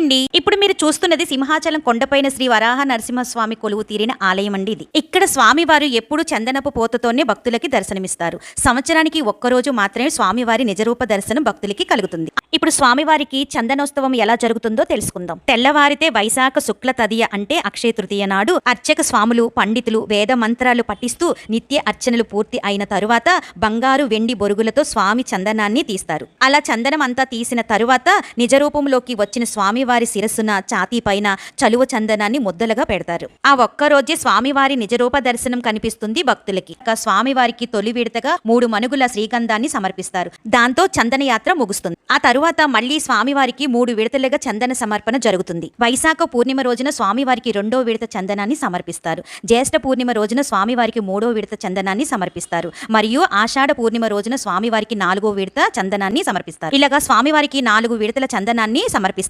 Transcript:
అండి ఇప్పుడు మీరు చూస్తున్నది సింహాచలం కొండపైన శ్రీ వరాహ నరసింహస్వామి కొలువు తీరిన ఆలయం అండి ఇది. ఇక్కడ స్వామివారు ఎప్పుడు చందనపు పోతతోనే భక్తులకి దర్శనమిస్తారు. సంవత్సరానికి ఒక్కరోజు మాత్రమే స్వామివారి నిజరూప దర్శనం భక్తులకి కలుగుతుంది. ఇప్పుడు స్వామివారికి చందనోత్సవం ఎలా జరుగుతుందో తెలుసుకుందాం. తెల్లవారితే వైశాఖ శుక్ల తదియ అంటే అక్షయ తృతీయ నాడు అర్చక స్వాములు పండితులు వేద మంత్రాలు పఠిస్తూ నిత్య అర్చనలు పూర్తి అయిన తరువాత బంగారు వెండి బొరుగులతో స్వామి చందనాన్ని తీస్తారు. అలా చందనం అంతా తీసిన తరువాత నిజ రూపంలోకి వచ్చిన స్వామివారి శిరస్సున ఛాతీ పైన చలువ చందనాన్ని ముద్దలుగా పెడతారు. ఆ ఒక్క రోజే స్వామివారి నిజరూప దర్శనం కనిపిస్తుంది భక్తులకి. స్వామివారికి తొలి విడతగా మూడు మనుగుల శ్రీగంధాన్ని సమర్పిస్తారు. దాంతో చందన యాత్ర ముగుస్తుంది. ఆ తరువాత తరువాత మళ్ళీ స్వామివారికి మూడు విడతలుగా చందన సమర్పణ జరుగుతుంది. వైశాఖ పూర్ణిమ రోజున స్వామివారికి రెండో విడత చందనాన్ని సమర్పిస్తారు. జ్యేష్ఠ పూర్ణిమ రోజున స్వామివారికి మూడో విడత చందనాన్ని సమర్పిస్తారు. మరియు ఆషాఢ పూర్ణిమ రోజున స్వామివారికి నాలుగో విడత చందనాన్ని సమర్పిస్తారు. ఇలాగా స్వామివారికి నాలుగు విడతల చందనాన్ని సమర్పిస్తారు.